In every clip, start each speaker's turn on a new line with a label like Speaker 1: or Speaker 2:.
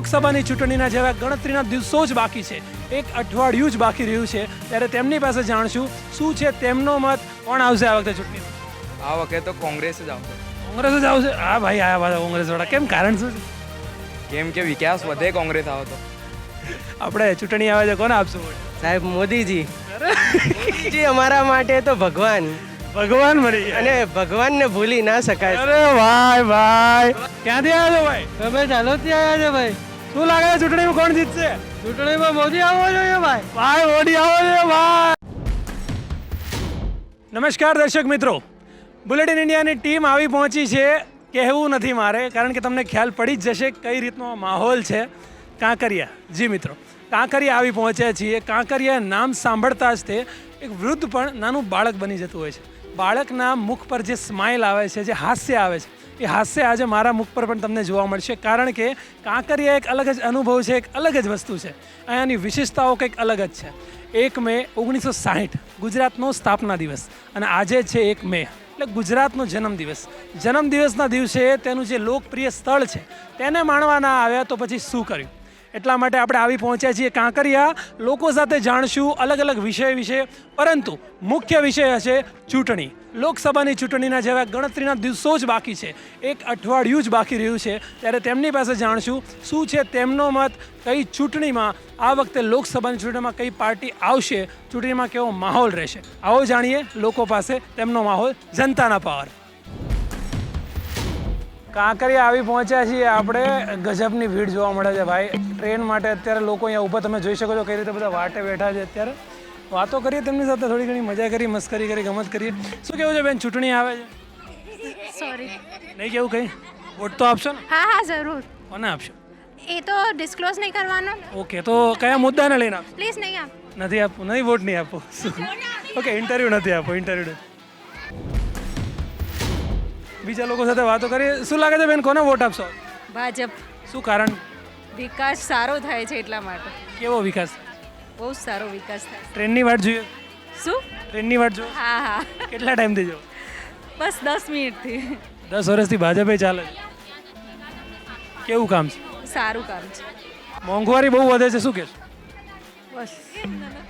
Speaker 1: લોકસભાની ચૂંટણીના જેવા ગણતરીના દિવસો જ બાકી છે. એક અઠવાડિયું જ બાકી રહ્યું છે. ત્યારે તેમની પાસે જાણશું શું છે તેમનો મત કોણ આવશે આ વખતે ચૂંટણી
Speaker 2: આ વખતે તો કોંગ્રેસ જ આવશે.
Speaker 1: કોંગ્રેસ જ આવશે? હા ભાઈ આ વાત કોંગ્રેસ વાળા કેમ કારણ શું છે?
Speaker 2: કેમ કે વિકાસ વધે કોંગ્રેસ આવે તો.
Speaker 1: આપણે ચૂંટણી આવે છે કોને આપશું
Speaker 3: સાહેબ મોદીજી. મોદીજી અમારા માટે તો ભગવાન.
Speaker 1: ભગવાન મળી
Speaker 3: અને ભગવાનને ભૂલી ના શકાય.
Speaker 1: અરે ભાઈ ભાઈ. ક્યાંથી આવ્યો ભાઈ?
Speaker 3: તમે ચાલોથી આવ્યા છો ભાઈ.
Speaker 1: શું લાગે છે ચૂંટણીમાં કોણ જીતશે?
Speaker 3: ચૂંટણીમાં મોદી આવવો જોઈએ ભાઈ.
Speaker 1: ભાઈ મોદી આવવો જોઈએ ભાઈ. નમસ્કાર દર્શક મિત્રો. બુલેટિન ઇન્ડિયાની ટીમ આવી પહોંચી છે. કહેવું નથી મારે કારણ કે તમને ખ્યાલ પડી જ જશે કઈ રીતનો માહોલ છે. કાંકરિયા. જી મિત્રો કાંકરિયા આવી પહોંચ્યા છીએ. કાંકરિયા નામ સાંભળતા જ તે એક વૃદ્ધ પણ નાનું બાળક બની જતું હોય છે. બાળકના મુખ પર જે સ્માઇલ આવે છે જે હાસ્ય આવે છે એ હાસ્ય આજે મારા મુખ પર પણ તમને જોવા મળશે. કારણ કે કાંકરિયા એક અલગ જ અનુભવ છે, એક અલગ જ વસ્તુ છે. અહીંયાની વિશેષતાઓ કંઈક અલગ જ છે. એક મે ઓગણીસો સાહીઠ, ગુજરાતનો સ્થાપના દિવસ. અને આજે છે એક મે, એટલે ગુજરાતનો જન્મદિવસ જન્મદિવસના દિવસે તેનું જે લોકપ્રિય સ્થળ છે, તેને માણવા ના આવ્યા તો પછી શું કર્યું? એટલા માટે આપણે આવી પહોંચ્યા છીએ કાંકરિયા. લોકો સાથે જાણશું અલગ અલગ વિષય વિશે, પરંતુ મુખ્ય વિષય હશે ચૂંટણી. લોકસભાની ચૂંટણીના જેવા ગણતરીના દિવસો જ બાકી છે. એક અઠવાડિયું જ બાકી રહ્યું છે. ત્યારે તેમની પાસે જાણશું શું છે તેમનો મત, કઈ ચૂંટણીમાં આ વખતે લોકસભાની ચૂંટણીમાં કઈ પાર્ટી આવશે, ચૂંટણીમાં કેવો માહોલ રહેશે. આવો જાણીએ લોકો પાસે તેમનો માહોલ જનતાના પાવર. કાંકરિયા આવી પહોંચ્યા છીએ આપણે. ગજબની ભીડ જોવા મળે છે ભાઈ. ટ્રેન માટે અત્યારે લોકો અહીંયા ઊભા તમે જોઈ શકો છો કઈ રીતે બધા વાટે બેઠા છે અત્યારે. વાતો કરીએ તેમની સાથે થોડી ઘણી મજા કરી મસ્કરી કરી ગમત કરીએ. શું કેવું છે બેન ચૂંટણી આવે છે?
Speaker 4: સોરી
Speaker 1: નહીં કેવું કંઈ? વોટ તો આપશો ને?
Speaker 4: હા હા જરૂર.
Speaker 1: કોને આપશો?
Speaker 4: એ તો ડિસ્ક્લોઝ નહીં કરવાનો
Speaker 1: ઓકે તો કયા મુદ્દાને લઈને આપ
Speaker 4: પ્લીઝ નહીં આપ.
Speaker 1: નથી આપવું નહીં વોટ નહીં આપો. ઓકે ઇન્ટરવ્યૂ નથી આપો ઇન્ટરવ્યૂ બીજા લોકો સાથે વાતો કરીએ. શું લાગે છે બેન કોને વોટ આપશો?
Speaker 5: ભાજપ.
Speaker 1: શું કારણ?
Speaker 5: વિકાસ સારો થાય છે એટલા માટે.
Speaker 1: કેવો વિકાસ?
Speaker 5: બહુ સારો વિકાસ થાય
Speaker 1: ટ્રેનની વાટ જોઈએ.
Speaker 5: શું?
Speaker 1: ટ્રેનની વાટ જો
Speaker 5: હા હા.
Speaker 1: કેટલા ટાઈમથી જો
Speaker 5: બસ દસ મિનિટથી.
Speaker 1: દસ વર્ષથી ભાજપે ચાલે છે. કેવું કામ છે?
Speaker 5: સારું કામ છે.
Speaker 1: મોંઘવારી બહુ વધે છે શું કહેશો?
Speaker 5: બસ.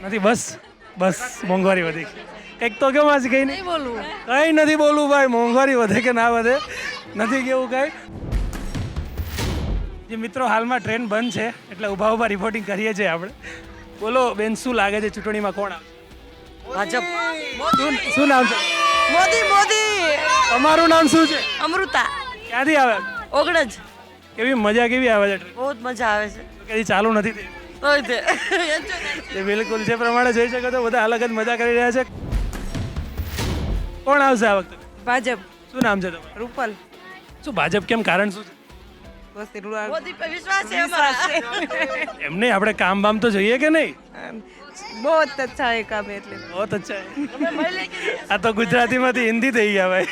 Speaker 1: નથી બસ. બસ મોંઘવારી વધી કંઈક તો કેમ આજે કંઈ નહીં
Speaker 5: બોલવું.
Speaker 1: કંઈ નથી બોલવું ભાઈ મોંઘવારી વધે કે ના વધે? નથી કેવું કાંઈ? જે મિત્રો હાલમાં ટ્રેન બંધ છે એટલે ઊભા ઊભા રિપોર્ટિંગ કરીએ છીએ આપણે. બોલો બેન શું લાગે છે ચૂંટણીમાં કોણ આવે
Speaker 3: ભાજપ.
Speaker 1: શું શું નામ છે?
Speaker 6: મોદી મોદી.
Speaker 1: તમારું નામ શું છે?
Speaker 6: અમૃતા.
Speaker 1: ક્યાંથી આવે?
Speaker 6: ઓગણજ.
Speaker 1: કેવી મજા કેવી આવે છે
Speaker 6: બહુ જ મજા આવે છે.
Speaker 1: કદી ચાલુ નથી થઈ.
Speaker 6: તોય તે.
Speaker 1: એ બિલકુલ જે પ્રમાણે જોઈ શકો તો બધા અલગ જ મજા કરી રહ્યા છે. કોણ આવશે આ વખતે?
Speaker 5: ભાજપ.
Speaker 1: શું નામ છે તમારું?
Speaker 5: રૂપલ.
Speaker 1: શું ભાજપ કેમ કારણ શું છે?
Speaker 5: બસ
Speaker 6: મોદી પર વિશ્વાસ છે અમારા.
Speaker 1: એમ નહીં આપણે કામ બામ તો જોઈએ કે નહીં?
Speaker 5: બહુ અચ્છા એ કામ એટલે.
Speaker 1: બહુ અચ્છા. આ તો ગુજરાતીમાંથી હિન્દી થઈ ગયા ભાઈ.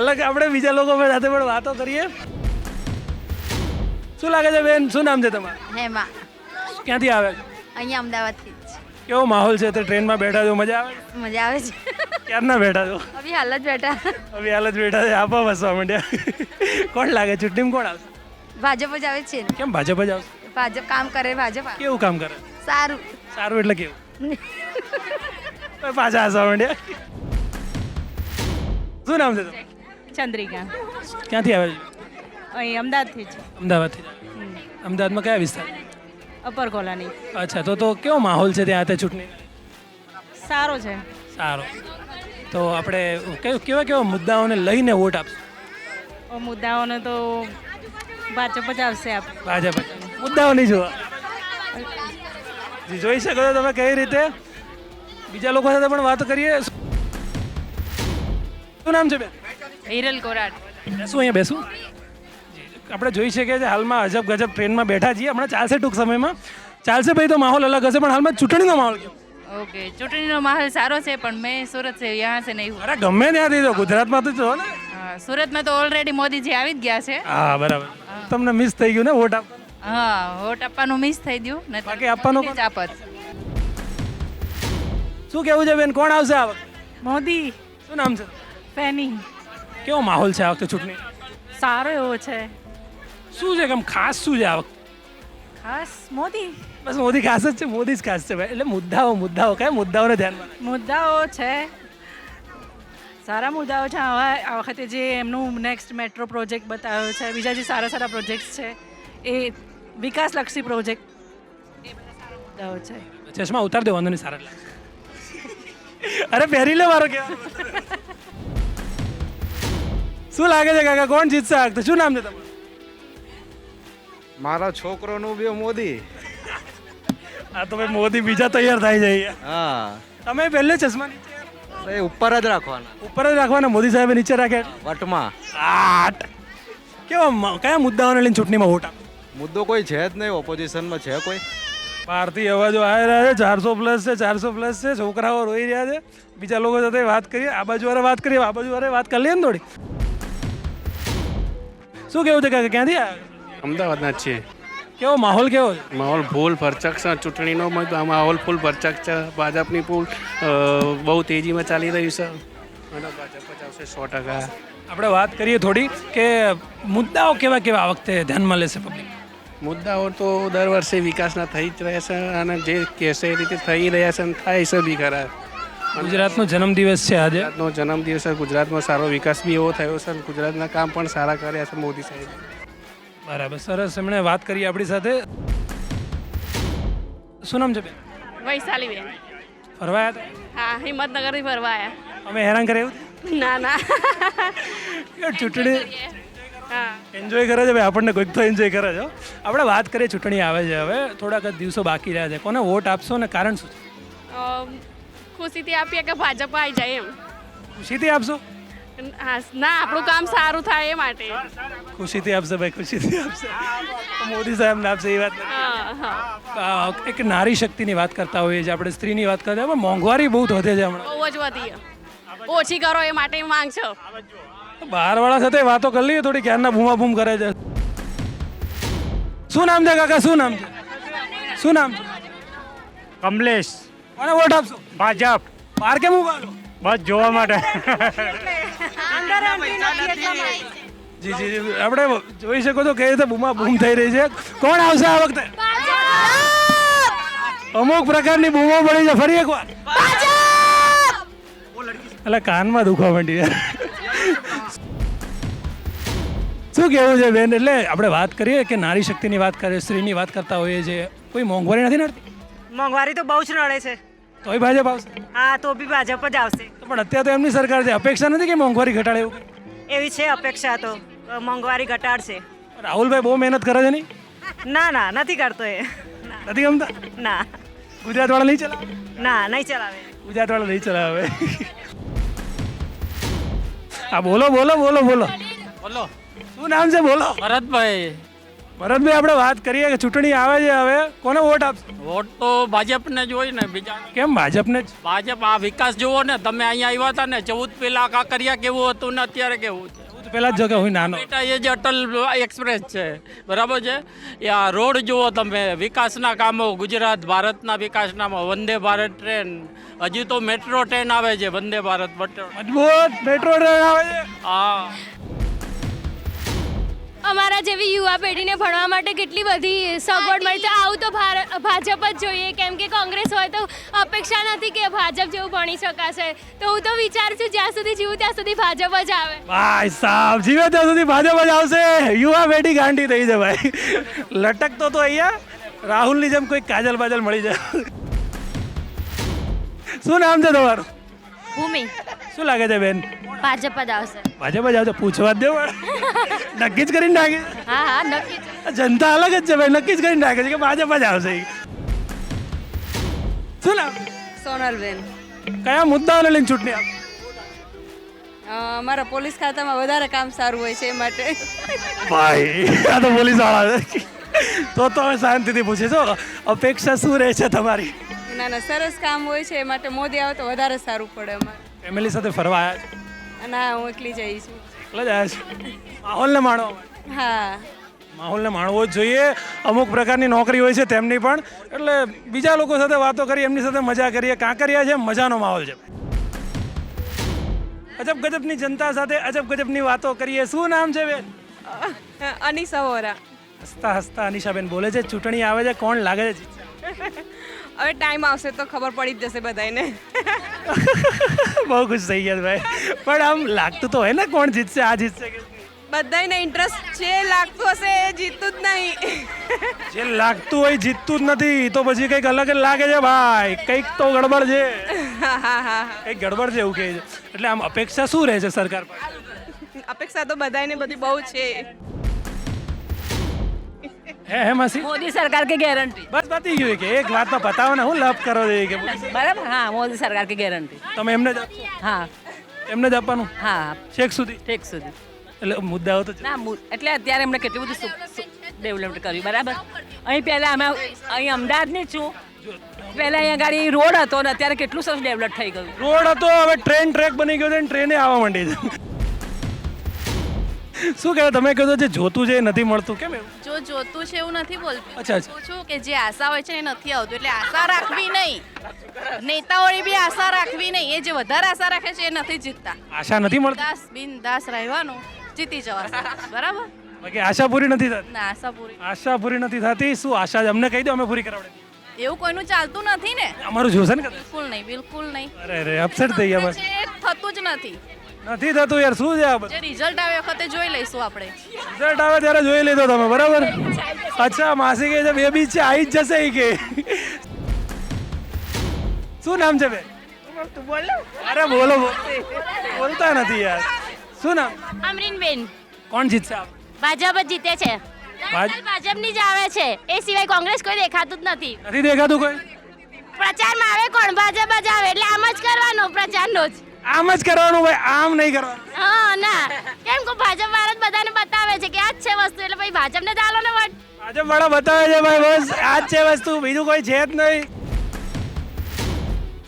Speaker 1: અલગ આપણે બીજા લોકો સાથે પણ વાતો કરીએ. શું લાગે છે બેન? શું નામ છે તમારું?
Speaker 4: હેમા.
Speaker 1: ક્યાંથી આવે છે?
Speaker 4: અહીંયા અમદાવાદથી.
Speaker 1: કેવો માહોલ છે? તો ટ્રેનમાં બેઠા છો મજા આવે? છે?
Speaker 4: મજા આવે છે.
Speaker 1: ક્યારના બેઠા છો?
Speaker 4: અભી હાલ જ બેઠા.
Speaker 1: અભી હાલ જ બેઠા છે આપા બસવા માંડ્યા કોણ લાગે? ચૂંટણીમાં કોણ આવશે?
Speaker 4: ભાજપ જ આવે છે
Speaker 1: કેમ ભાજપ જ આવશે?
Speaker 4: ભાજપ કામ કરે ભાજપ
Speaker 1: કેવું કામ કરે?
Speaker 4: સારું.
Speaker 1: સારું એટલે કેવું? પાછા હસવા માંડ્યા શું નામ છે તમારું?
Speaker 5: ચંદ્રિકા.
Speaker 1: ક્યાંથી આવે છે?
Speaker 5: અહીં અમદાવાદથી છે?
Speaker 1: અમદાવાદથી અમદાવાદમાં કયા વિસ્તાર?
Speaker 5: Upper colony.
Speaker 1: અચ્છા તો તો કેવો માહોલ છે ત્યાં તે ચૂંટણી?
Speaker 5: સારો છે.
Speaker 1: સારો. તો આપણે કેવા કેવા મુદ્દાઓને લઈને વોટ આપશું?
Speaker 5: મુદ્દાઓને તો ભાજપ જ આવશે આપ.
Speaker 1: ભાજપ મુદ્દાઓ નહીં જોવા. જી જોઈ શકો છો તમે કઈ રીતે. બીજા લોકો સાથે પણ વાત કરીએ. શું નામ છે બેન?
Speaker 5: હિરલ કોરાટ
Speaker 1: બેસું અહીંયા બેસું આપણે જોઈ શકીએ છીએ હાલમાં અજબ ગજબ ટ્રેનમાં બેઠા છીએ. હમણાં ચાલશે ટૂંક સમયમાં. ચાલશે ભાઈ તો માહોલ અલગ હશે પણ હાલમાં ચૂંટણીનો માહોલ કેવો?
Speaker 7: ઓકે ચૂંટણીનો માહોલ સારો છે પણ મેં સુરત છે યહાં છે નહીં
Speaker 1: અરે ગમે ત્યાંથી તો ગુજરાતમાં તો જો ને.
Speaker 7: સુરતમાં તો ઓલરેડી મોદીજી આવી જ ગયા છે.
Speaker 1: હા બરાબર. તમને મિસ થઈ ગયું ને વોટ આપ
Speaker 7: હા વોટ આપવાનું મિસ થઈ ગયું નથી
Speaker 1: બાકી આપવાનું
Speaker 7: જ
Speaker 1: શું કેવું છે બેન કોણ આવશે આ વખતે?
Speaker 5: મોદી.
Speaker 1: શું નામ છે?
Speaker 5: ફેની.
Speaker 1: કેવો માહોલ છે આ વખતે ચૂંટણી?
Speaker 5: સારો એવો છે.
Speaker 1: શું છે કે આમ ખાસ શું છે આ વખતે
Speaker 5: ખાસ મોદી.
Speaker 1: બસ મોદી ખાસ જ છે મોદી જ ખાસ છે ભાઈ. એટલે મુદ્દાઓ મુદ્દાઓ કયા મુદ્દાઓને ધ્યાનમાં
Speaker 5: મુદ્દાઓ છે. સારા મુદ્દાઓ છે. હવે આ વખતે જે એમનું નેક્સ્ટ મેટ્રો પ્રોજેક્ટ બતાવ્યો છે બીજા જે સારા સારા પ્રોજેક્ટ્સ છે એ વિકાસલક્ષી પ્રોજેક્ટ એ બધા સારા મુદ્દાઓ છે.
Speaker 1: ચશ્મા ઉતાર દે વાંધો નહીં સારા લાગે. અરે પહેરી લે મારો કહેવાનો શું લાગે છે કાકા? કોણ જીતશે આ વખતે શું નામ છે તમારું?
Speaker 8: મારા છોકરોનું બી મોદી.
Speaker 1: આ તો ભાઈ મોદી બીજા તૈયાર થાય જાય
Speaker 8: હા.
Speaker 1: તમે પહેલે ચશ્મા નીચે
Speaker 8: ઉપર જ રાખવાના.
Speaker 1: ઉપર જ રાખવાના મોદી સાહેબે નીચે રાખે.
Speaker 8: વટમાં.
Speaker 1: આટ. કેવા કયા મુદ્દાઓને લઈને ચૂંટણીમાં વોટ
Speaker 8: મુદ્દો કોઈ છે જ નહીં ઓપોઝિશનમાં છે કોઈ.
Speaker 1: ભારતીય અવાજો આવી રહ્યા છે ચારસો પ્લસ છે ચારસો પ્લસ છે છોકરાઓ રોઈ રહ્યા છે. બીજા લોકો સાથે વાત કરીએ આ બાજુ વાળા વાત કરીએ આ બાજુ વાળા વાત કરી લઈએ ને થોડી. શું કેવું છે કાકા ક્યાંથી
Speaker 9: અમદાવાદના જ છીએ.
Speaker 1: કેવો માહોલ કેવો
Speaker 9: માહોલ ફૂલ ભરચક છે. ચૂંટણીનો માહોલ ફૂલ ભરચક છે. ભાજપની ફૂલ બહુ તેજીમાં ચાલી રહ્યું છે. અને ભાજપ જ આવશે સો ટકા.
Speaker 1: આપણે વાત કરીએ થોડી કે મુદ્દાઓ કેવા કેવા આ વખતે ધ્યાનમાં લેશે પબ્લિક
Speaker 9: મુદ્દાઓ તો દર વર્ષે વિકાસના થઈ જ રહ્યા છે અને જે કહેશે એ રીતે થઈ રહ્યા છે અને થાય છે બી ખરા.
Speaker 1: ગુજરાતનો જન્મદિવસ છે આજે.
Speaker 9: ગુજરાતનો જન્મદિવસ છે. ગુજરાતમાં સારો વિકાસ બી એવો થયો છે ગુજરાતના કામ પણ સારા કર્યા છે મોદી સાહેબે.
Speaker 1: બરાબર સરસ. એમણે વાત કરી આપણી સાથે. શું નામ છે બેન?
Speaker 7: વૈશાલી બેન
Speaker 1: ફરવા આવ્યા હતા?
Speaker 7: હા હિંમતનગરથી ફરવા આવ્યા
Speaker 1: અમે હેરાન કરે એવું?
Speaker 7: ના ના.
Speaker 1: ચૂંટણી
Speaker 7: હા.
Speaker 1: એન્જોય કરે છે ભાઈ આપણને કોઈક તો એન્જોય કરે છે આપણે વાત કરીએ ચૂંટણી આવે છે હવે. થોડાક દિવસો બાકી રહ્યા છે. કોને વોટ આપશો ને કારણ શું છે?
Speaker 7: ખુશીથી આપીએ કે ભાજપ આવી જાય એમ.
Speaker 1: ખુશીથી આપશો?
Speaker 7: હા ના આપણું કામ સારું થાય એ માટે.
Speaker 1: ખુશીથી આપશે ભાઈ ખુશીથી આપશે. મોદી સાહેબને આપશે એ વાત
Speaker 7: હા
Speaker 1: એક નારી શક્તિની વાત કરતા હોઈએ છીએ આપણે સ્ત્રીની વાત કરતા પણ મોંઘવારી બહુ વધે છે હમણાં.
Speaker 7: બહુ જ વધી. ઓછી કરો એ માટે માંગ છો.
Speaker 1: બહારવાળા સાથે વાતો કરી લઈએ થોડી ક્યારના બૂમા બૂમ કરે છે. શું નામ છે કાકા શું નામ છે? શું નામ
Speaker 10: કમલેશ.
Speaker 1: કોને વોટ આપશો?
Speaker 10: ભાજપ.
Speaker 1: બહાર કેમ ઊભા
Speaker 10: બસ જોવા માટે.
Speaker 1: જી જી જી. આપણે જોઈ શકો છો કઈ રીતે બૂમા બૂમ થઈ રહી છે. કોણ આવશે આ વખતે? અમુક પ્રકારની બૂમો પડી છે. ફરી એકવાર. એટલે કાનમાં દુખવા માંડી. શું કેવું છે બેન? એટલે આપણે વાત કરીએ કે નારી શક્તિની વાત કરીએ સ્ત્રીની વાત કરતા હોઈએ છીએ. કોઈ મોંઘવારી નથી નડતી?
Speaker 6: મોંઘવારી તો બહુ જ નડે છે.
Speaker 1: તોય ભાજપ આવશે?
Speaker 6: હા તો બી ભાજપ જ આવશે.
Speaker 1: પણ અત્યારે તો એમની સરકાર છે. અપેક્ષા નથી કે મોંઘવારી ઘટાડે એવું કંઈ?
Speaker 6: એવી છે અપેક્ષા તો. અ, મોંઘવારી ઘટાડશે.
Speaker 1: રાહુલભાઈ બહુ મહેનત કરે છે નહીં?
Speaker 6: ના ના નથી કરતો એ. ના,
Speaker 1: નથી ગમતા?
Speaker 6: ના.
Speaker 1: ગુજરાતવાળા નહીં ચલાવે?
Speaker 6: ના નહીં ચલાવે.
Speaker 1: ગુજરાતવાળા નહીં ચલાવે. હા બોલો બોલો બોલો બોલો.
Speaker 10: બોલો.
Speaker 1: શું નામ છે? બોલો.
Speaker 10: ભરતભાઈ.
Speaker 1: ભરતભાઈ આપણે વાત કરીએ કે ચૂંટણી આવે છે હવે. કોને વોટ આપશે?
Speaker 10: વોટ તો ભાજપને જ હોય ને બીજા.
Speaker 1: કેમ ભાજપને જ?
Speaker 10: ભાજપ આ વિકાસ જુઓ ને તમે અહીંયા આવ્યા હતા ને ચૌદ પેલા કાંકરિયા કેવું હતું ને અત્યારે કેવું છે?
Speaker 1: પેલા તો પહેલા જ જો કે હું નાનો.
Speaker 10: બેટા એ જે અટલ એક્સપ્રેસ છે. બરાબર છે? એ આ રોડ જુઓ તમે વિકાસના કામો ગુજરાત ભારતના વિકાસના વંદે ભારત ટ્રેન. હજી તો મેટ્રો ટ્રેન આવે છે વંદે ભારત
Speaker 1: મજબૂત મેટ્રો ટ્રેન આવે છે.
Speaker 10: હા.
Speaker 11: અમારા જેવી યુવા પેઢીને ભણવા માટે કેટલી બધી સગવડ મળી. છે આવું તો ભાજપ જ જોઈએ. કેમ કે કોંગ્રેસ હોય તો અપેક્ષા નથી કે ભાજપ જેવું ભણી શકાશે. તો હું તો વિચારું છું, જ્યાં સુધી જીવું ત્યાં સુધી ભાજપ જ આવે.
Speaker 1: ભાઈ સાહેબ, જીવે ત્યાં સુધી ભાજપ જ આવશે. યુવા પેઢી ગાંડી થઈ છે ભાઈ. લટકતો તો અહીંયા. રાહુલની જેમ કોઈ કાજલ બાજલ મળી જાય. શું નામ છે તમારું?
Speaker 11: ભૂમિ.
Speaker 1: શું લાગે છે બેન?
Speaker 11: ભાજપ જ આવશે.
Speaker 1: ભાજપ જ આવશે? પૂછવા જ દે નક્કી જ કરીને નાખે.
Speaker 11: હા હા નક્કી.
Speaker 1: જનતા અલગ જ છે ભાઈ. નક્કી જ કરીને નાખે છે કે ભાજપ જ આવશે. શું નામ
Speaker 6: સોનલબેન.
Speaker 1: કયા મુદ્દાઓને લઈને ચૂંટણી આપે
Speaker 6: અમારા પોલીસ ખાતામાં વધારે કામ સારું હોય છે એ માટે.
Speaker 1: ભાઈ આ તો પોલીસવાળા છે. તો તો હવે શાંતિથી પૂછે છો અપેક્ષા શું રહે છે તમારી?
Speaker 6: ના ના સરસ કામ હોય છે એ માટે મોદી આવે તો વધારે સારું પડે અમારે.
Speaker 1: ફેમિલી સાથે ફરવા આવ્યા છે?
Speaker 6: ના હા એકલી જઈ છું.
Speaker 1: એટલે જ આવ્યા છે? માહોલને માણો.
Speaker 6: હા.
Speaker 1: માહોલને માણવો જ જોઈએ. અમુક પ્રકારની નોકરી હોય છે તેમની પણ. એટલે બીજા લોકો સાથે વાતો કરી એમની સાથે મજા કરીએ. કાંકરિયા છે? મજાનો માહોલ છે. અજબ ગજબની જનતા સાથે અજબ ગજબની વાતો કરીએ. શું નામ છે બેન?
Speaker 6: અનિસા વોરા.
Speaker 1: હસતા હસતા અનિશાબેન બોલે છે ચૂંટણી આવે છે કોણ લાગે છે? જીતશે?
Speaker 6: હવે ટાઈમ આવશે તો ખબર પડી જ જશે બધાને
Speaker 1: બહુ ખુશ થઈ ગયા ભાઈ. પણ આમ લાગતું તો હોય ને કોણ જીતશે આ જીતશે
Speaker 6: બધાને ઇન્ટરેસ્ટ છે લાગતું હશે એ જીતતું જ નહીં.
Speaker 1: જે લાગતું હોય જીતતું જ નથી. તો પછી કંઈક અલગ જ લાગે છે ભાઈ. કંઈક તો ગડબડ છે. કંઈક ગડબડ છે એવું કહે છે. એટલે આમ અપેક્ષા શું રહે છે સરકાર પાસે
Speaker 6: અપેક્ષા તો બધાને બધી બહુ છે.
Speaker 1: હે હે માસી
Speaker 5: મોદી સરકાર की गारंटी
Speaker 1: બસ પતી ગયું કે એક વાતમાં પતાવો ને હું લપ કરો છે કે
Speaker 5: बराबर हाँ मोदी सरकार की गारंटी
Speaker 1: તમે એમને જ આપશો
Speaker 5: હા
Speaker 1: એમને જ આપવાનું
Speaker 5: હા
Speaker 1: છેક સુધી
Speaker 5: ઠીક સુધી
Speaker 1: એટલે મુદ્દાઓ તો છે.
Speaker 5: ના મુ- એટલે અત્યારે એમણે કેટલું બધું ડેવલપમેન્ટ કર્યું બરાબર અહીં પહેલાં અમે અહીં અમદાવાદની જ છું પહેલાં અહીંયા ગાડી રોડ હતો ને અત્યારે કેટલું સરસ ડેવલપ થઈ ગયું
Speaker 1: રોડ હતો હવે ટ્રેન ટ્રેક બની ગયો છે અને ટ્રેને આવવા માંડી છે શું કહેવાય તમે કહો છો જે જોતું છે એ નથી મળતું કેમ એવું?
Speaker 7: જો જોતું છે એવું નથી બોલતી.
Speaker 1: અચ્છા અચ્છા.
Speaker 7: હું છું કે જે આશા હોય છે ને એ નથી આવતું એટલે આશા રાખવી નહીં. નેતાઓએ બી આશા રાખવી નહીં એ જે વધારે આશા રાખે છે એ નથી જીતતા.
Speaker 1: આશા નથી મળતી?
Speaker 7: દાસ બિન દાસ રહેવાનું જીતી જવાશે બરાબર?
Speaker 1: બાકી આશા પૂરી નથી થતી?
Speaker 7: ના આશા પૂરી
Speaker 1: આશા પૂરી નથી થતી શું આશા? અમને કહી દો અમે પૂરી કરાવડે
Speaker 7: એવું કોઈનું ચાલતું નથી ને?
Speaker 1: અમારું જોશે ને કદાચ?
Speaker 7: બિલકુલ નહીં બિલકુલ નહીં.
Speaker 1: અરે અરે અપસેટ થઈ ગયા બસ
Speaker 7: છે થતું જ નથી.
Speaker 1: નથી થતું યાર શું છે આ બધું?
Speaker 7: રિઝલ્ટ આવે વખતે જોઈ લઈશું આપણે.
Speaker 1: રિઝલ્ટ આવે ત્યારે જોઈ લેજો તમે બરાબર? અચ્છા માસી કહે છે બે બી છે આવી જ જશે કે. શું નામ છે બે અરે બોલો બોલો. બોલતા નથી યાર. શું નામ?
Speaker 11: અમરીનબેન.
Speaker 1: કોણ જીતશે આપ?
Speaker 11: ભાજપ જ જીતે છે.
Speaker 1: ભાજ-
Speaker 11: ભાજપની જ આવે છે. એ સિવાય કોંગ્રેસ કોઈ દેખાતું જ નથી.
Speaker 1: નથી દેખાતું કોઈ?
Speaker 11: પ્રચારમાં આવે કોણ? ભાજપ જ આવે. એટલે આમ જ કરવાનો પ્રચારનો જ.
Speaker 1: આમ જ કરવાનું ભાઈ આમ નહીં કરવાનું.
Speaker 11: હા ના. કેમ કે ભાજપ વાળા જ બધાને બતાવે છે કે આ જ છે વસ્તુ એટલે ભાઈ ભાજપને ચાલો આલો ને વોટ.
Speaker 1: ભાજપ વાળા બતાવે છે ભાઈ બસ આ જ છે વસ્તુ બીજું કોઈ છે જ નહીં.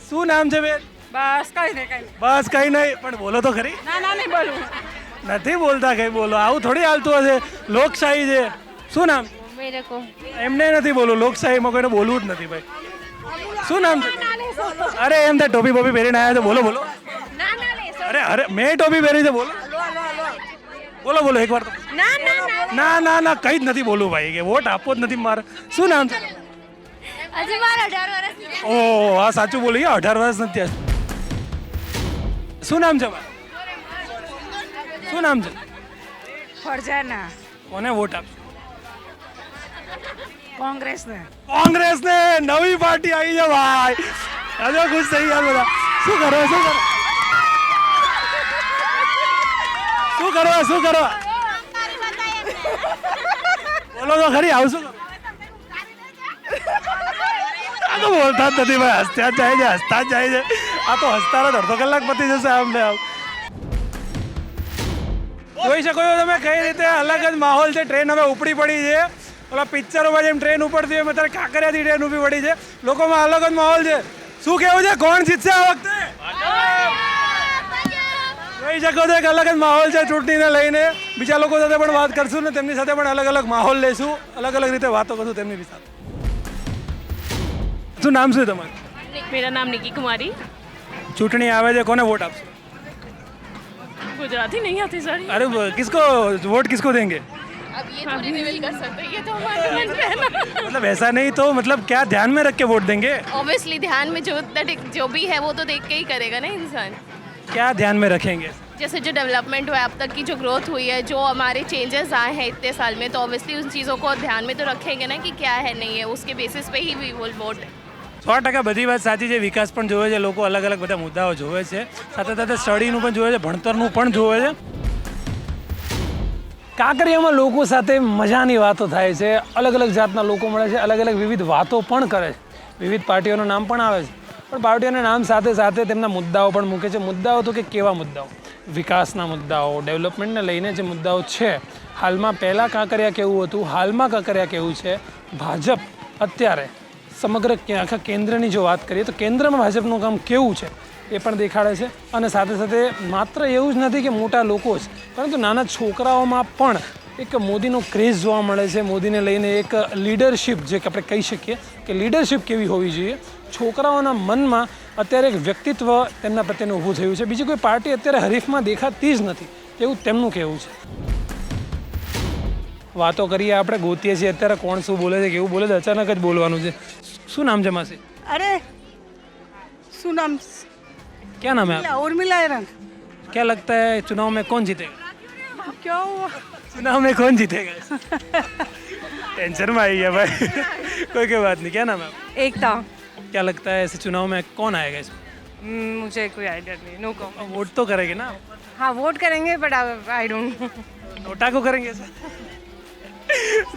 Speaker 1: શું નામ છે બેન?
Speaker 5: બસ કઈ નહીં કઈ
Speaker 1: બસ કઈ નહીં પણ બોલો તો ખરી.
Speaker 5: ના ના નહીં બોલું.
Speaker 1: નથી બોલતા કઈ બોલો. આવું થોડી હાલતું હશે. લોકશાહી છે. શું નામ? એમને નથી બોલવું લોકશાહીમાં કોઈને બોલવું જ નથી ભાઈ. શું નામ? છે અરે એમ તો ટોપી બોપી પહેરીને આવ્યા છે. બોલો બોલો. અરે અરે મેં ટોપી પહેરી છે બોલો. બોલો બોલો એકવાર તો.
Speaker 11: ના ના ના
Speaker 1: ના ના ના કઈ જ નથી બોલવું ભાઈ કે વોટ આપવો જ નથી મારે. શું નામ છે?
Speaker 11: હજી મારા અઢાર વર્ષ
Speaker 1: ઓ આ સાચું બોલી અઢાર વર્ષ નથી. શું નામ છે શું નામ છે?
Speaker 5: ફરજાના.
Speaker 1: કોને વોટ આપશો?
Speaker 5: કોંગ્રેસને.
Speaker 1: કોંગ્રેસને નવી પાર્ટી આવી છે ભાઈ. હજુ ખુશ થઈ ગયા બધા. શું કરો શું કરો? શું કરવા શું કરો? બોલો તો ખરી, આવું શું આ તો બોલતા જ નથી ભાઈ, હસતા જાય છે, હસતા જાય છે. આ તો હસતા અડધો કલાક પતી જશે આમને આમ. જોઈ શકો છો તમે કઈ રીતે અલગ જ માહોલ છે. ટ્રેન હવે ઉપડી પડી છે. ઓલા પિક્ચરોમાં જેમ ટ્રેન ઉપડતી હોય અત્યારે કાંકરિયાથી ટ્રેન ઊભી પડી છે. લોકોમાં અલગ જ માહોલ છે. શું કેવું છે? કોણ જીતશે આ વખતે? જોઈ શકો છો એક અલગ જ માહોલ છે ચૂંટણીને લઈને. બીજા લોકો સાથે પણ વાત કરશું ને તેમની સાથે પણ અલગ અલગ માહોલ લેશું. અલગ અલગ રીતે વાતો કરશું તેમની સાથે. શું નામ શું તમારું?
Speaker 11: મેરા નામ નિકી કુમારી.
Speaker 1: ચૂંટણી આવે છે કોને વોટ આપશો?
Speaker 11: ગુજરાતી નહીં આતી
Speaker 1: સર અરે કિસકો વોટ કિસકો દેંગે?
Speaker 11: अब ये थोड़ी रिवील कर सकते ये तो हमारे मन में है ना
Speaker 1: मतलब ऐसा नहीं तो मतलब क्या ध्यान में रख के वोट देंगे
Speaker 11: ऑब्वियसली ध्यान में जो जो भी है वो तो देख के ही करेगा ना इंसान
Speaker 1: क्या ध्यान में रखेंगे
Speaker 11: जैसे जो डेवलपमेंट हुआ है अब तक की जो ग्रोथ हुई है जो हमारे चेंजेस आए हैं इतने साल में तो ऑब्वियसली उन चीज़ों को ध्यान में तो रखेंगे ना कि क्या है नहीं है उसके बेसिस पे ही वी विल वोट
Speaker 1: સો ટકા બધી વાત સાચી છે વિકાસ પણ જોવે છે લોકો અલગ અલગ બધા મુદ્દાઓ જોવે છે સાથે સાથે સ્ટડીનું પણ જોવે છે ભણતરનું પણ જોવે છે કાંકરિયામાં લોકો સાથે મજાની વાતો થાય છે. અલગ અલગ જાતના લોકો મળે છે, અલગ અલગ વિવિધ વાતો પણ કરે છે. વિવિધ પાર્ટીઓનું નામ પણ આવે છે. પણ પાર્ટીઓના નામ સાથે સાથે તેમના મુદ્દાઓ પણ મૂકે છે. મુદ્દાઓ તો કે કેવા મુદ્દાઓ? વિકાસના મુદ્દાઓ, ડેવલપમેન્ટને લઈને જે મુદ્દાઓ છે. હાલમાં પહેલાં કાંકરિયા કેવું હતું? હાલમાં કાંકરિયા કેવું છે? ભાજપ અત્યારે સમગ્ર આખા કેન્દ્રની જો વાત કરીએ તો કેન્દ્રમાં ભાજપનું કામ કેવું છે? એ પણ દેખાડે છે. અને સાથે સાથે માત્ર એવું જ નથી કે મોટા લોકો જ, પરંતુ નાના છોકરાઓમાં પણ એક મોદીનો ક્રેઝ જોવા મળે છે. મોદીને લઈને એક લીડરશિપ જે આપણે કહી શકીએ કે લીડરશિપ કેવી હોવી જોઈએ. છોકરાઓના મનમાં અત્યારે એક વ્યક્તિત્વ તેમના પ્રત્યેનું ઊભું થયું છે. બીજી કોઈ પાર્ટી અત્યારે હરીફમાં દેખાતી જ નથી એવું તેમનું કહેવું છે. વાતો કરીએ આપણે. ગોતીએ છીએ અત્યારે કોણ શું બોલે છે, કેવું બોલે છે? અચાનક જ બોલવાનું છે. શું નામ છે માસી?
Speaker 4: અરે, શું નામ?
Speaker 1: क्या नाम है आपका?
Speaker 4: उर्मिला रंग
Speaker 1: क्या लगता है चुनाव में कौन जीतेगा
Speaker 4: क्या हुआ
Speaker 1: चुनाव में कौन जीतेगा टेंशन में आई है भाई कोई कोई बात नहीं क्या नाम है आपका?
Speaker 4: एकता
Speaker 1: क्या लगता है ऐसे चुनाव में कौन आएगा इसमें
Speaker 4: हम्म, मुझे कोई आइडिया नहीं नो कम
Speaker 1: अब वोट तो करेंगे ना
Speaker 4: हाँ वोट करेंगे बट आई डोंट
Speaker 1: નોટા કો કરેંગે સર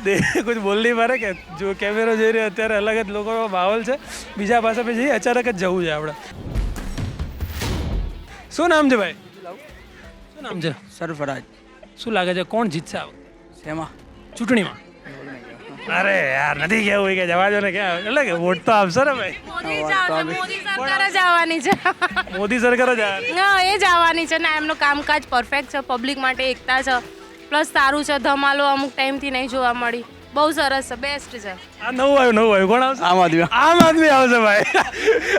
Speaker 1: દે કુછ બોલ નહીં મારે કે જો કેમેરો જોઈ રહ્યો અત્યારે અલગ જ લોકોનો માહોલ છે બીજા પાસે પછી જઈએ અચાનક જ જવું છે આપણે શું નામ છે ભાઈ? શું નામ છે?
Speaker 12: સરફરાજ.
Speaker 1: શું લાગે છે કોણ જીતશે આ વખતે?
Speaker 12: શેમાં?
Speaker 1: ચૂંટણીમાં. અરે યાર નથી કેવું કે જવા દો ને ક્યાં? એટલે કે વોટ તો આપશે ને ભાઈ.
Speaker 5: મોદી જ સરકાર જ આવવાની છે.
Speaker 1: મોદી સરકાર જ
Speaker 5: એ જ આવવાની છે ને એમનું કામકાજ પરફેક્ટ છે પબ્લિક માટે એકતા છે. પ્લસ સારું છે ધમાલો અમુક ટાઈમથી નહીં જોવા મળી. બહુ સરસ છે બેસ્ટ છે
Speaker 1: આ નવું આવ્યું નવું આવ્યું કોણ આવશે
Speaker 12: આમ આદમી
Speaker 1: આમ આદમી આવશે ભાઈ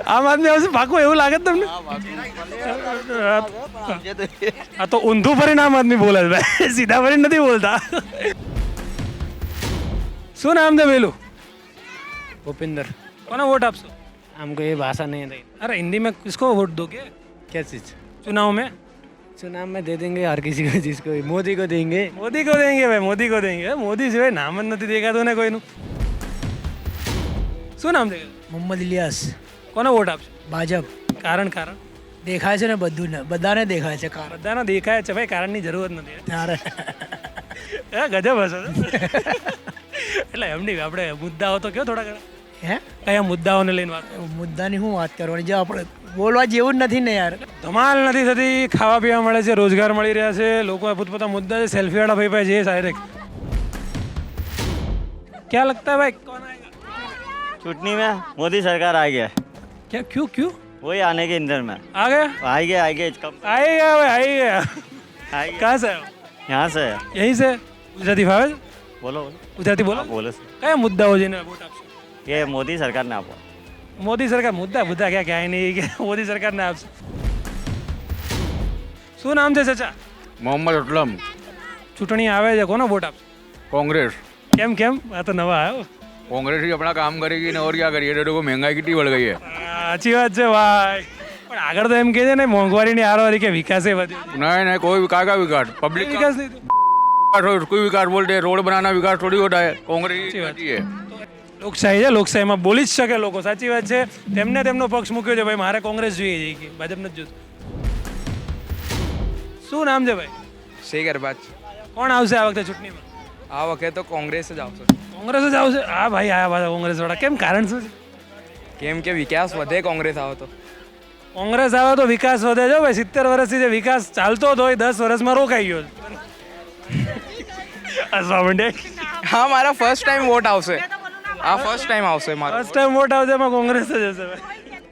Speaker 1: આમ આદમી આવશે પાકું એવું લાગે છે તમને આ તો ઊંધું ફરીને આમ આદમી બોલે છે ભાઈ સીધા ફરીને નથી બોલતા શું નામ છે પેલું
Speaker 12: भूपिंदर
Speaker 1: કોને વોટ આપશો
Speaker 12: हमको ये भाषा नहीं रही
Speaker 1: अरे हिंदी में किसको वोट दोगे
Speaker 12: क्या चीज़
Speaker 1: चुनाव में
Speaker 12: चुनाव में दे देंगे हर किसी को जिसको मोदी को देंगे
Speaker 1: મોદી કો દેંગે ભાઈ મોદી કો દેંગે મોદી સિવાય નામ જ નથી દેખાતું ને કોઈનું શું નામ છે
Speaker 12: મોહમ્મદ ઇલિયાસ
Speaker 1: કોને વોટ આપશો
Speaker 12: ભાજપ
Speaker 1: કારણ કારણ
Speaker 12: દેખાય છે ને બધું ને બધાને દેખાય છે કારણ
Speaker 1: બધાને દેખાય છે ભાઈ કારણની જરૂર જ નથી
Speaker 12: ત્યારે
Speaker 1: હે ગજબ હશે એટલે એમ નહીં આપણે મુદ્દાઓ તો કયો થોડા ઘણા
Speaker 12: હે
Speaker 1: કયા મુદ્દાઓને લઈને વાત
Speaker 12: મુદ્દાની શું વાત કરવાની જે આપણે બોલવા જેવું જ નથી ને યાર
Speaker 1: ધમાલ નથી થતી ખાવા પીવા મળે છે રોજગાર મળી રહ્યા છે લોકો પોતપોતા મુદ્દા છે સેલ્ફી વાળા ભાઈ ભાઈ જે ડાયરેક્ટ क्या लगता है भाई कौन आएगा
Speaker 13: चुटनी में मोदी सरकार आ गया
Speaker 1: क्या क्यों क्यों
Speaker 13: वही आने के इंदर में
Speaker 1: आ गया
Speaker 13: आ गया आ गया कम
Speaker 1: आएगा भाई आएगा
Speaker 13: आ गया
Speaker 1: कहाँ से आए हो?
Speaker 13: यहाँ से
Speaker 1: यहीं से ગુજરાતી ફાવે છે
Speaker 13: बोलो बोलो
Speaker 1: ગુજરાતી બોલો
Speaker 13: बोलो
Speaker 1: કયા મુદ્દાઓ જેને વોટ આપશો
Speaker 13: ये मोदी सरकार ने आपको
Speaker 1: મોદી સરકાર મુદ્દા મુદ્દા ક્યાં ક્યાંય નહીં કે મોદી સરકારને આપશે શું નામ છે ચાચા
Speaker 14: મોહમ્મદ અસલમ
Speaker 1: ચૂંટણી આવે છે કોનો વોટ આપશે
Speaker 14: कांग्रेस
Speaker 1: કેમ કેમ આ તો નવા આવ્યો
Speaker 14: कांग्रेस ही अपना काम करेगी ना और क्या करिए देखो महंगाई कितनी बढ़ गई है
Speaker 1: સાચી વાત છે ભાઈ પણ આગળ તો એમ કહે છે ને મોંઘવારીની હારવારી કે વિકાસે વધ્યો
Speaker 14: नहीं नहीं कोई विकास का विकास पब्लिक का
Speaker 1: વિકાસ નહીં
Speaker 14: विकास कोई विकास बोलते हैं रोड बनाना विकास थोड़ी होता है कांग्रेस
Speaker 1: अच्छी
Speaker 14: ही
Speaker 1: बात।
Speaker 14: करती है
Speaker 1: લોકશાહી છે લોકશાહીમાં બોલી જ શકે લોકો સાચી વાત છે. તેમને તેમનો પક્ષ મૂક્યો છે ભાઈ મારે કોંગ્રેસ જોઈએ છે કે ભાજપ નથી જોતું. શું નામ છે ભાઈ?
Speaker 2: શેખર બાદ.
Speaker 1: કોણ આવશે આ વખતે ચૂંટણીમાં?
Speaker 2: આ વખતે તો કોંગ્રેસ જ આવશે.
Speaker 1: કોંગ્રેસ જ આવશે? હા ભાઈ આયા પાછા કોંગ્રેસ વાળા કેમ કારણ શું છે?
Speaker 2: કેમ કે વિકાસ વધે કોંગ્રેસ આવે તો.
Speaker 1: કોંગ્રેસ આવે તો વિકાસ વધે. છે ભાઈ સિત્તેર વર્ષથી જે વિકાસ ચાલતો હતો એ દસ વર્ષમાં રોકાઈ ગયો હસવા માંડે
Speaker 2: હા મારા ફર્સ્ટ ટાઈમ વોટ આવશે. આ ફર્સ્ટ ટાઈમ આવશે મારો.
Speaker 1: ફર્સ્ટ ટાઈમ વોટ આવશે એમાં કોંગ્રેસ જ હશે.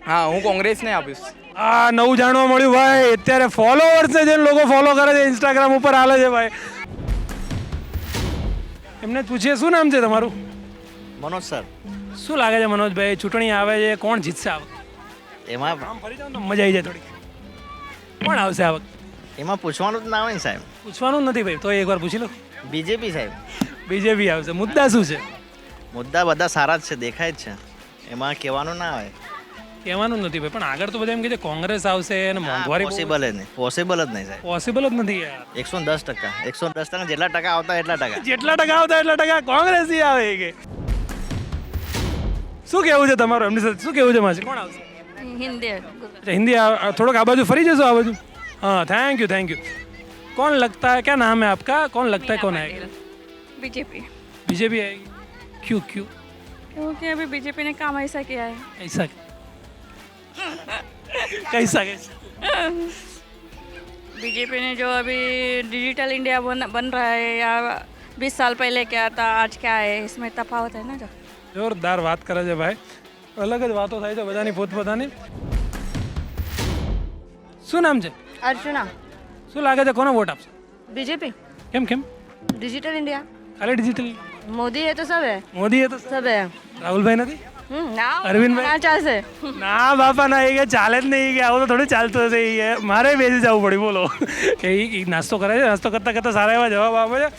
Speaker 2: હા હું કોંગ્રેસ કોંગ્રેસને આપીશ.
Speaker 1: આ નવું જાણવા મળ્યું ભાઈ. અત્યારે ફોલોઅર્સ છે જે લોકો ફોલો કરે છે ઇન્સ્ટાગ્રામ ઉપર હાલે છે ભાઈ. એમને પૂછીએ શું નામ છે તમારું?
Speaker 13: મનોજ સર.
Speaker 1: શું લાગે છે મનોજભાઈ ચૂંટણી આવે છે કોણ જીતશે આ વખતે?
Speaker 13: એમાં
Speaker 1: ફરી જાવ મજા આવી જાય થોડી કોણ આવશે આ વખતે?
Speaker 13: એમાં પૂછવાનું જ ના હોય ને સાહેબ.
Speaker 1: પૂછવાનું નથી ભાઈ તો એકવાર પૂછી લો.
Speaker 13: બીજેપી સાહેબ.
Speaker 1: બીજેપી આવશે. મુદ્દા શું છે?
Speaker 13: મુદ્દા બધા સારા જ છે દેખાય જ છે એમાં કહેવાનું ના હોય
Speaker 1: કહેવાનું જ નથી ભાઈ પણ આગળ તો બધા એમ કે છે કોંગ્રેસ આવશે અને મોંઘવારી
Speaker 13: પોસિબલ જ નહીં પોસિબલ જ નહીં સાહેબ
Speaker 1: પોસિબલ જ નથી યાર
Speaker 13: એકસો દસ ટકા એકસો દસ ટકા જેટલા ટકા આવતા એટલા ટકા
Speaker 1: જેટલા ટકા આવતા એટલા ટકા કોંગ્રેસ ઈ આવે કે શું કેવું છે તમારું એમની સાથે શું કેવું છે માસી કોણ આવશે
Speaker 15: હિન્દી
Speaker 1: अच्छा हिंदी आ- आ- થોડોક આ બાજુ ફરી જશો આ બાજુ हाँ थैंक यू थैंक यू कौन लगता है क्या नाम है आपका कौन लगता है कौन आएगा
Speaker 4: बीजेपी
Speaker 1: बीजेपी आएगी क्यों क्यों
Speaker 4: क्योंकि अभी बीजेपी ने काम ऐसा किया है
Speaker 1: कैसा कैसा कैसा
Speaker 4: बीजेपी ने जो अभी डिजिटल इंडिया बन बन रहा है या बीस साल पहले क्या था आज क्या है इसमें तफावत है ना जो
Speaker 1: જોરદાર વાત કરે છે ભાઈ અલગ જ વાતો થાય છે બધાની પોતપોતાની શું નામ છે
Speaker 15: અર્ચના
Speaker 1: શું લાગે છે કોને વોટ આપશે
Speaker 15: बीजेपी
Speaker 1: કેમ કેમ
Speaker 15: डिजिटल इंडिया
Speaker 1: ખાલી ડિજિટલ
Speaker 15: मोदी है तो सब है
Speaker 1: મોદી એ તો
Speaker 15: सब है
Speaker 1: રાહુલભાઈ નથી
Speaker 15: हम्म ना
Speaker 1: અરવિંદભાઈ
Speaker 15: ना ચાલશે
Speaker 1: ના બાપા ના એ કે ચાલે જ નહીં કે આવું તો થોડું ચાલતું હશે એ કે મારે બેસી જવું પડ્યું બોલો કે એ ઈ નાસ્તો કરે છે નાસ્તો કરતાં કરતાં સારા એવા જવાબ આપે છે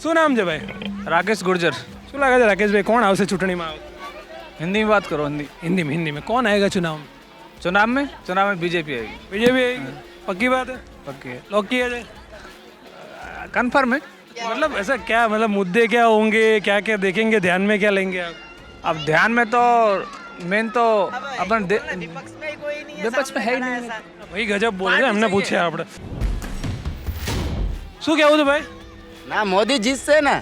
Speaker 1: શું નામ છે ભાઈ
Speaker 2: राकेश गुर्जर
Speaker 1: શું લાગે છે રાકેશભાઈ કોણ આવશે ચૂંટણીમાં
Speaker 2: हिंदी में बात करो हिंदी
Speaker 1: हिंदी में हिंदी में कौन आएगा चुनाव में
Speaker 2: चुनाव में चुनाव में बीजेपी आएगी
Speaker 1: बीजेपी आएगी पक्की बात है
Speaker 2: पक्की
Speaker 1: लॉक किया जाए
Speaker 2: कन्फर्म है
Speaker 1: मतलब ऐसा क्या मतलब मुद्दे क्या होंगे क्या क्या देखेंगे ध्यान में क्या लेंगे आप
Speaker 2: अब ध्यान में तो मेन तो अपन दे- विपक्ष में है ही नहीं
Speaker 1: ભાઈ ગજબ બોલે છે એમને પૂછ્યા આપણે શું કહેવું છે ભાઈ
Speaker 3: ના મોદી જીતશે ને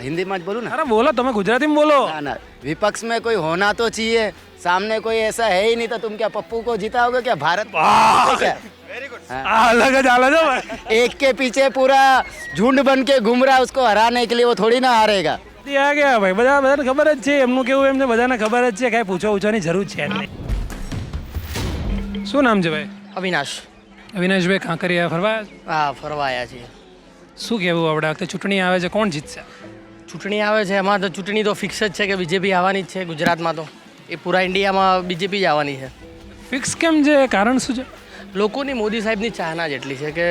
Speaker 3: हिंदी में बोलूँ ना
Speaker 1: અરે બોલો તમે ગુજરાતીમાં બોલો
Speaker 3: ना ना विपक्ष में कोई होना तो चाहिए सामने कोई ऐसा है ही नहीं तो तुम क्या पप्पू को जिताओगे क्या भारत क्या
Speaker 1: આ અલગ જ હાલે છે ભાઈ
Speaker 3: एक के पीछे पूरा झुंड बन के घूम रहा है उसको हराने के लिए वो थोड़ी ना हारेगा
Speaker 1: એ આ ગયા ભાઈ બધા બધાને ખબર જ છે એમનું કેવું એમને બધાને ખબર જ છે કાંઈ પૂછવા પૂછવાની જરૂર છે જ નહીં શું નામ છે ભાઈ
Speaker 3: અવિનાશ
Speaker 1: અવિનાશભાઈ કાંકરિયા ફરવા આવ્યા છો?
Speaker 3: હા ફરવા આવ્યા છીએ
Speaker 1: શું કહેવું આપણે આ વખતે ચૂંટણી આવે છે કોણ જીતશે
Speaker 3: ચૂંટણી આવે છે એમાં તો ચૂંટણી તો ફિક્સ જ છે કે બીજેપી આવવાની જ છે ગુજરાતમાં તો. એ પૂરા ઇન્ડિયામાં બીજેપી જ આવવાની છે.
Speaker 1: ફિક્સ કેમ છે? કારણ શું છે?
Speaker 3: લોકોની મોદી સાહેબની ચાહના જેટલી છે કે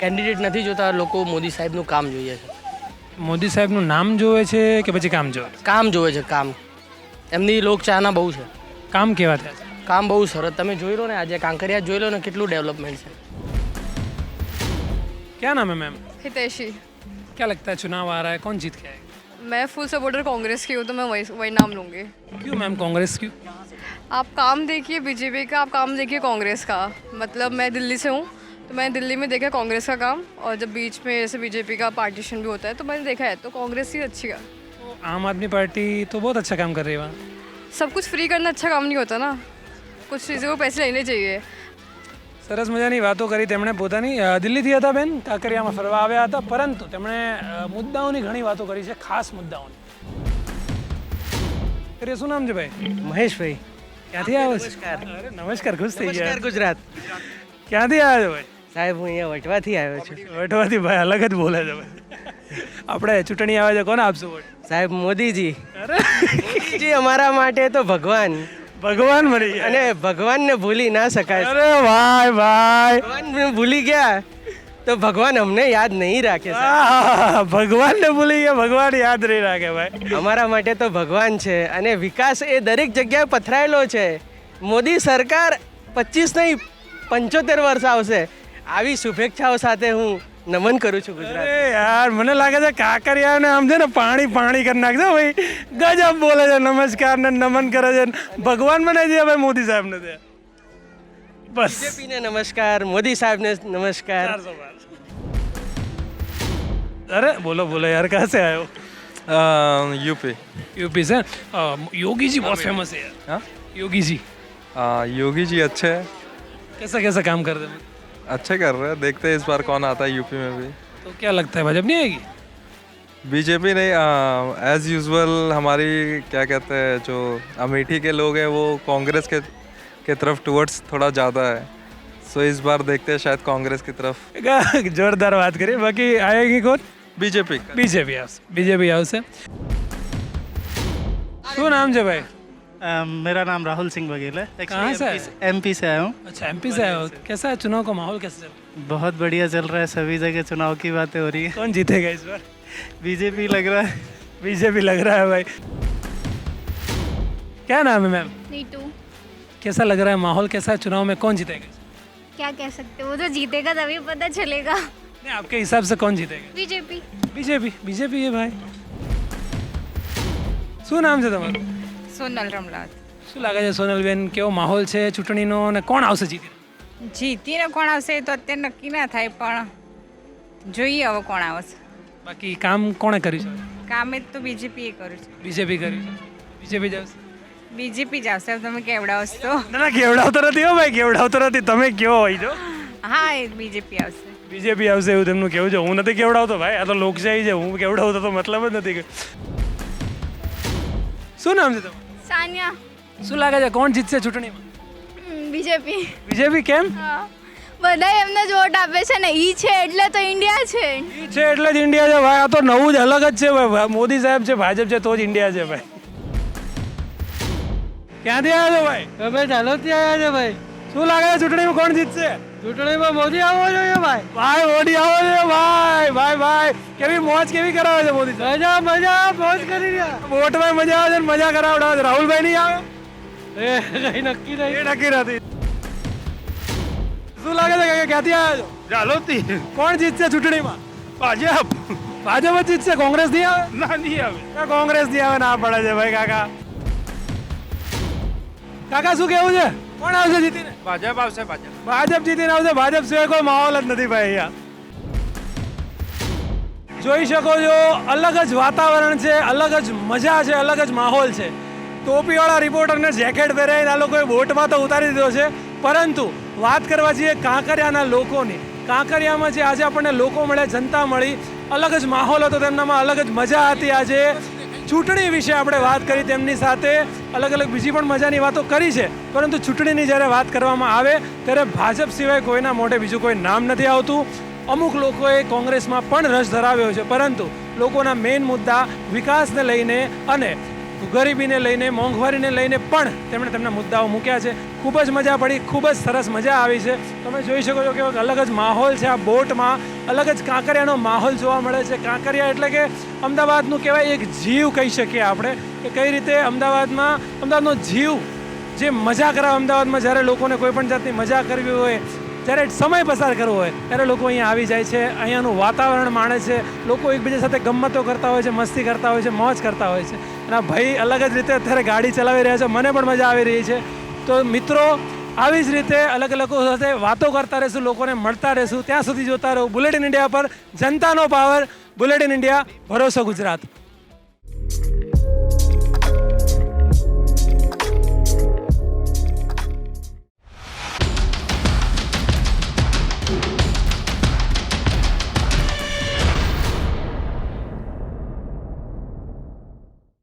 Speaker 3: કેન્ડિડેટ નથી જોતા લોકો મોદી સાહેબનું કામ જોઈએ છે.
Speaker 1: મોદી સાહેબનું નામ જોવે છે કે પછી કામ જોવે
Speaker 3: કામ જોવે છે કામ. એમની લોક ચાહના બહુ છે.
Speaker 1: કામ કેવા થયા
Speaker 3: કામ બહુ સરસ. તમે જોઈ લો ને આજે કાંકરિયા જોઈ લો ને કેટલું ડેવલપમેન્ટ છે.
Speaker 1: ક્યાં નામ હે મેમ
Speaker 6: હિતેશી.
Speaker 1: क्या लगता है चुनाव आ रहा है? कौन जीत के आएगा?
Speaker 6: मैं फुल सपोर्टर कांग्रेस की हूँ तो मैं वही वही नाम लूँगी।
Speaker 1: क्यों मैम कांग्रेस क्यों
Speaker 6: आप काम देखिए बीजेपी का आप काम देखिए कांग्रेस का। मतलब मैं दिल्ली से हूँ तो मैंने दिल्ली में देखा कांग्रेस का काम और जब बीच में ऐसे बीजेपी का पार्टीशन भी होता है तो मैंने देखा है तो कांग्रेस ही अच्छी का
Speaker 1: तो आम आदमी पार्टी तो बहुत अच्छा काम कर रही है वहाँ।
Speaker 6: सब कुछ फ्री करना अच्छा काम नहीं होता ना। कुछ चीज़ों को पैसे लेने चाहिए।
Speaker 1: સરસ મજાની વાતો કરી તેમણે પોતાની. દિલ્હીથી હતા બેન કાંકરિયામાં ફરવા આવ્યા હતા પરંતુ તેમણે મુદ્દાઓની ઘણી વાતો કરી છે ખાસ મુદ્દાઓની. કરીએ શું નામ છે ભાઈ?
Speaker 3: મહેશભાઈ.
Speaker 1: ક્યાંથી આવો અરે નમસ્કાર ખુશ થઈ ગયા.
Speaker 3: ગુજરાત.
Speaker 1: ક્યાંથી આવ્યા છો ભાઈ?
Speaker 3: સાહેબ હું અહીંયા વટવાથી આવ્યો છું.
Speaker 1: વટવાથી ભાઈ અલગ જ બોલે છે ભાઈ. આપણે ચૂંટણી આવે છે કોને આપશું
Speaker 3: સાહેબ મોદીજી.
Speaker 1: અરે.
Speaker 3: મોદીજી અમારા માટે તો ભગવાન.
Speaker 1: ભગવાન મળી ગયા.
Speaker 3: અને ભગવાનને ભૂલી ના શકાય.
Speaker 1: અરે ભાઈ ભાઈ.
Speaker 3: ભગવાનને ભૂલી ગયા તો ભગવાન અમને યાદ નહીં રાખે
Speaker 1: ભગવાનને ભૂલી ગયા ભગવાન યાદ નહીં રાખે ભાઈ.
Speaker 3: અમારા માટે તો ભગવાન છે અને વિકાસ એ દરેક જગ્યાએ પથરાયેલો છે. મોદી સરકાર પચીસ નહીં પંચોતેર વર્ષ આવશે. આવી શુભેચ્છાઓ સાથે હું નમન કરું છું ગુજરાત
Speaker 1: અરે યાર મને લાગે છે કાંકરિયા ને આમ છે ને પાણી પાણી કરી નાખશે ભાઈ ગજબ બોલે છે નમસ્કાર ને નમન કરે છે ભગવાન મને છે ભાઈ મોદી સાહેબ ને તે બસ
Speaker 3: બીજેપીને નમસ્કાર મોદી સાહેબને નમસ્કાર
Speaker 1: અરે બોલો બોલો यार कहाँ से आए हो
Speaker 16: यूपी
Speaker 1: यूपी से अ, योगी जी बहुत फेमस है यार
Speaker 16: हाँ?
Speaker 1: योगी जी
Speaker 16: योगी जी अच्छे हैं
Speaker 1: कैसा कैसा काम कर रहे हैं
Speaker 16: अच्छे कर रहे हैं देखते हैं इस बार कौन आता है यूपी में भी।
Speaker 1: तो क्या लगता है भाजपा नहीं आएगी?
Speaker 16: बीजेपी नहीं एज यूजल हमारी क्या कहते हैं जो अमेठी के लोग हैं वो कांग्रेस के के तरफ़ टूवर्ड्स थोड़ा ज़्यादा है। सो इस बार देखते हैं शायद कांग्रेस की तरफ़।
Speaker 1: जोरदार बात करिए बाकी आएगी कौन?
Speaker 16: BJP
Speaker 1: BJP house. BJP house है। શું નામ છે
Speaker 17: मेरा नाम राहुल सिंह बघेल है
Speaker 1: कहाँ से आए?
Speaker 17: एमपी से आया हूँ
Speaker 1: अच्छा एमपी से आए हो कैसा है चुनाव का माहौल कैसा चल रहा है
Speaker 17: बहुत बढ़िया चल रहा है सभी जगह चुनाव की बातें हो रही है
Speaker 1: कौन जीतेगा इस बार
Speaker 17: बीजेपी लग रहा है
Speaker 1: बीजेपी लग रहा है भाई क्या नाम है मैम
Speaker 11: नीटू
Speaker 1: कैसा लग रहा है माहौल कैसा है चुनाव में कौन जीतेगा
Speaker 11: क्या कह सकते वो तो जीतेगा तभी पता चलेगा
Speaker 1: नहीं आपके हिसाब से कौन जीतेगा
Speaker 11: बीजेपी
Speaker 1: બીજેપી બીજેપી એ ભાઈ શું નામ છે તમારું
Speaker 6: સોનલ રમલાવત
Speaker 1: શું લાગે છે સોનલબેન કેવો માહોલ છે ચૂંટણીનો અને કોણ આવશે જીતી
Speaker 6: જીતીને કોણ આવશે એ તો અત્યારે નક્કી ના થાય પણ જોઈએ હવે કોણ આવશે.
Speaker 1: બાકી કામ કોણે કર્યું છે?
Speaker 6: કામે એ તો બીજેપીએ કર્યું છે.
Speaker 1: બીજેપી કર્યું છે. બીજેપી જ
Speaker 6: બીજેપી જ આવશે તમે કેવડાવશો તો?
Speaker 1: ના ના કેવડાવતો નથી હો ભાઈ કેવડાવતો નથી. તમે કેવો હોય તો
Speaker 6: હા એ બીજેપી આવશે.
Speaker 1: બીજેપી આવશે એવું તેમનું કેવું છે. હું નથી કેવડાવતો ભાઈ આ તો લોકશાહી છે. હું કેવડાવતો તો મતલબ જ નથી શું નામ છે તમારું?
Speaker 11: સાનિયા.
Speaker 1: શું લાગે છે કોણ જીતશે ચૂંટણીમાં?
Speaker 11: બીજેપી.
Speaker 1: બીજેપી કેમ?
Speaker 11: બધા એમને જ વોટ આપે છે ને ઈ છે એટલે તો ઇન્ડિયા છે.
Speaker 1: ઈ છે એટલે જ ઇન્ડિયા છે ભાઈ. આ તો નવું જ અલગ જ છે ભાઈ. મોદી સાહેબ છે ભાજપ છે તો જ ઇન્ડિયા છે ભાઈ. ક્યાંથી આવ્યા છો ભાઈ?
Speaker 3: અમે ત્યાં આવ્યા છે ભાઈ.
Speaker 1: શું લાગે છે ચૂંટણીમાં કોણ જીતશે?
Speaker 3: ચૂંટણીમાં મોદી આવવો જોઈએ ભાઈ.
Speaker 1: ભાઈ મોદી આવવો જોઈએ ભાઈ. ભાઈ ભાઈ કેવી મોજ કેવી કરાવે છે મોદી
Speaker 3: મજા મજા મોજ કરી રહ્યા.
Speaker 1: વોટમાં મજા આવે છે મજા કરાવડાવે છે. રાહુલભાઈ નહીં આવે?
Speaker 3: એ કઈ નક્કી નહીં.
Speaker 1: નક્કી નથી. શું લાગે છે કે ક્યાંથી આવ્યા છો?
Speaker 17: જાલોતી
Speaker 1: કોણ જીતશે ચૂંટણીમાં?
Speaker 17: ભાજપ.
Speaker 1: ભાજપ જ જીતશે? કોંગ્રેસ નહીં આવે?
Speaker 17: ના નહીં
Speaker 1: આવે. કોંગ્રેસ નહીં આવે ના પડે છે ભાઈ કાકા. કાકા શું કેવું છે? કોણ આવશે જીતીને?
Speaker 17: ભાજપ આવશે ભાજપ.
Speaker 1: ભાજપ જીતીને આવશે. ભાજપ સિવાય કોઈ માહોલ જ નથી ભાઈ અહીંયા. જોઈ શકો છો અલગ જ વાતાવરણ છે અલગ જ મજા છે અલગ જ માહોલ છે. ટોપીવાળા રિપોર્ટરને જેકેટ પહેરાવીને આ લોકોએ બોટમાં તો ઉતારી દીધો છે. પરંતુ વાત કરવા જઈએ કાંકરિયાના લોકોની. કાંકરિયામાં જે આજે આપણને લોકો મળે જનતા મળી અલગ જ માહોલ હતો તેમનામાં અલગ જ મજા હતી આજે. ચૂંટણી વિશે આપણે વાત કરી, તેમની સાથે અલગ અલગ બીજી પણ મજાની વાતો કરી છે. પરંતુ ચૂંટણીની જ્યારે વાત કરવામાં આવે, ત્યારે ભાજપ સિવાય કોઈના મોઢે બીજું કોઈ નામ નથી આવતું. અમુક લોકોએ કોંગ્રેસમાં પણ રસ ધરાવ્યો છે. પરંતુ લોકોના મેઇન મુદ્દા વિકાસને લઈને અને ગરીબીને લઈને, મોંઘવારીને લઈને પણ તેમણે તેમના મુદ્દાઓ મૂક્યા છે. ખૂબ જ મજા પડી, ખૂબ જ સરસ મજા આવી છે. તમે જોઈ શકો છો કે અલગ જ માહોલ છે આ બોટમાં. અલગ જ કાંકરિયાનો માહોલ જોવા મળે છે. કાંકરિયા એટલે કે અમદાવાદનું કહેવાય એક જીવ કહી શકીએ આપણે. કે કઈ રીતે અમદાવાદમાં, અમદાવાદનો જીવ જે મજા કરાવે અમદાવાદમાં, જ્યારે લોકોને કોઈ પણ જાતની મજા કરવી હોય, જ્યારે સમય પસાર કરવો હોય, ત્યારે લોકો અહીંયા આવી જાય છે. અહીંયાનું વાતાવરણ માણે છે. લોકો એકબીજા સાથે ગમતો કરતા હોય છે, મસ્તી કરતા હોય છે, મોજ કરતા હોય છે. આ ભાઈ અલગ જ રીતે અત્યારે ગાડી ચલાવી રહ્યા છે. મને પણ મજા આવી રહી છે. તો મિત્રો, આવી જ રીતે અલગ અલગ સાથે વાતો કરતા રહેશું, લોકોને મળતા રહેશું. ત્યાં સુધી જોતા રહો બુલેટિન ઇન્ડિયા પર જનતાનો પાવર, બુલેટિન ઇન્ડિયા ભરોસો ગુજરાત.